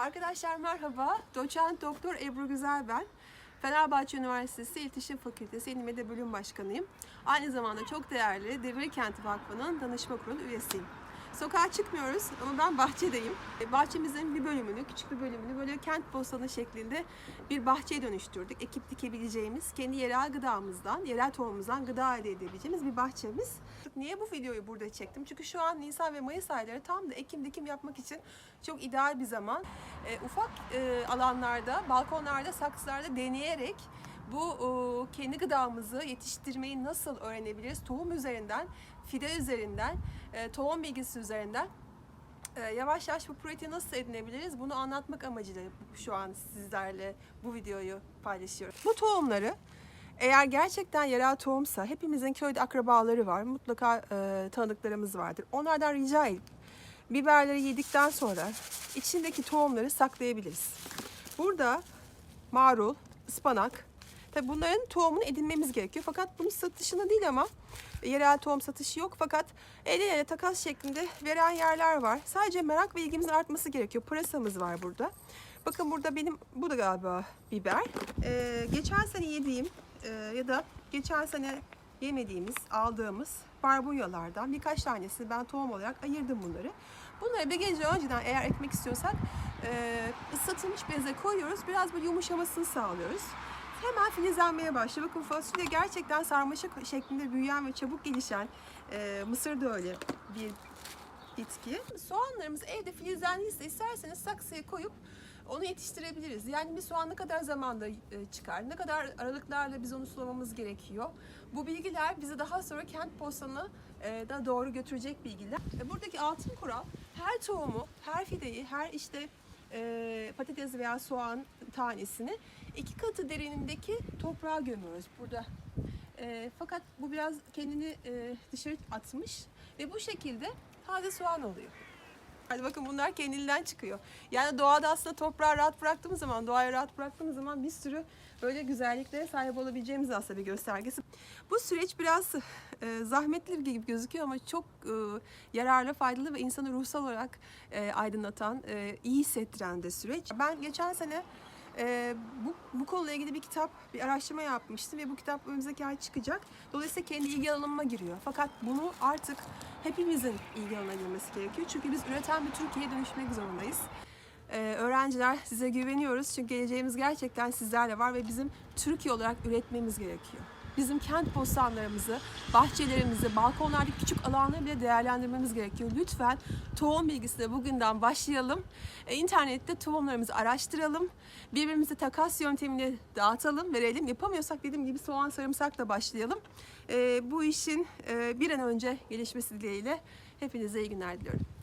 Arkadaşlar merhaba. Doçent Doktor Ebru Güzel ben. Fenerbahçe Üniversitesi İletişim Fakültesi İlimede Bölüm Başkanıyım. Aynı zamanda çok değerli Devir Kenti Vakfı'nın danışma kurulu üyesiyim. Sokağa çıkmıyoruz ama ben bahçedeyim. E, Bahçemizin bir bölümünü, küçük bir bölümünü böyle kent bostanı şeklinde bir bahçeye dönüştürdük. Ekip dikebileceğimiz, kendi yerel gıdamızdan, yerel tohumumuzdan gıda elde edebileceğimiz bir bahçemiz. Niye bu videoyu burada çektim? Çünkü şu an Nisan ve Mayıs ayları tam da ekim dikim yapmak için çok ideal bir zaman. E, ufak e, alanlarda, balkonlarda, saksılarda deneyerek bu e, kendi gıdamızı yetiştirmeyi nasıl öğrenebiliriz? Tohum üzerinden, fide üzerinden, e, tohum bilgisi üzerinden e, yavaş yavaş bu pratiği nasıl edinebiliriz? Bunu anlatmak amacıyla şu an sizlerle bu videoyu paylaşıyorum. Bu tohumları eğer gerçekten yerel tohumsa hepimizin köyde akrabaları var. Mutlaka e, tanıdıklarımız vardır. Onlardan rica edip biberleri yedikten sonra içindeki tohumları saklayabiliriz. Burada marul, ıspanak, tabi bunların tohumunu edinmemiz gerekiyor. Fakat bunun satışını değil ama yerel tohum satışı yok. Fakat el ele takas şeklinde veren yerler var. Sadece merak ve ilgimizin artması gerekiyor. Pırasamız var burada. Bakın burada benim, bu da galiba biber. Ee, geçen sene yediğim e, ya da geçen sene yemediğimiz, aldığımız barbunyalardan birkaç tanesini ben tohum olarak ayırdım bunları. Bunları bir gece önceden eğer ekmek istiyorsak e, ısıtılmış beze koyuyoruz. Biraz böyle yumuşamasını sağlıyoruz. Hemen filizlenmeye başlıyor. Bakın fasulye gerçekten sarmaşık şeklinde büyüyen ve çabuk gelişen, e, mısır da öyle bir bitki. Soğanlarımız evde filizlendiyse isterseniz saksıya koyup onu yetiştirebiliriz. Yani bir soğan ne kadar zamanda e, çıkar, ne kadar aralıklarla biz onu sulamamız gerekiyor. Bu bilgiler bizi daha sonra kent postanı e, da doğru götürecek bilgiler. E, Buradaki altın kural her tohumu, her fideyi, her işte e, patates veya soğan tanesini iki katı derinindeki toprağa gömüyoruz burada. E, fakat bu biraz kendini e, dışarı atmış ve bu şekilde taze soğan oluyor. Hadi bakın bunlar kendiliğinden çıkıyor. Yani doğada aslında toprağı rahat bıraktığımız zaman, doğaya rahat bıraktığımız zaman bir sürü böyle güzelliklere sahip olabileceğimiz aslında bir göstergesi. Bu süreç biraz e, zahmetli gibi gözüküyor ama çok e, yararlı, faydalı ve insanı ruhsal olarak e, aydınlatan, e, iyi hissettiren de süreç. Ben geçen sene e, bu, bu konuyla ilgili bir kitap, bir araştırma yapmıştım ve bu kitap önümüzdeki ay çıkacak. Dolayısıyla kendi ilgi alanıma giriyor. Fakat bunu artık hepimizin ilgi alanına girmesi gerekiyor. Çünkü biz üreten bir Türkiye'ye dönüşmek zorundayız. Ee, öğrenciler size güveniyoruz çünkü geleceğimiz gerçekten sizlerle var ve bizim Türkiye olarak üretmemiz gerekiyor. Bizim kent bostanlarımızı, bahçelerimizi, balkonlardaki küçük alanları bile değerlendirmemiz gerekiyor. Lütfen tohum bilgisine bugünden başlayalım. Ee, internette tohumlarımızı araştıralım. Birbirimize takas yöntemini dağıtalım, verelim. Yapamıyorsak dediğim gibi soğan sarımsakla başlayalım. Ee, bu işin e, bir an önce gelişmesi dileğiyle hepinize iyi günler diliyorum.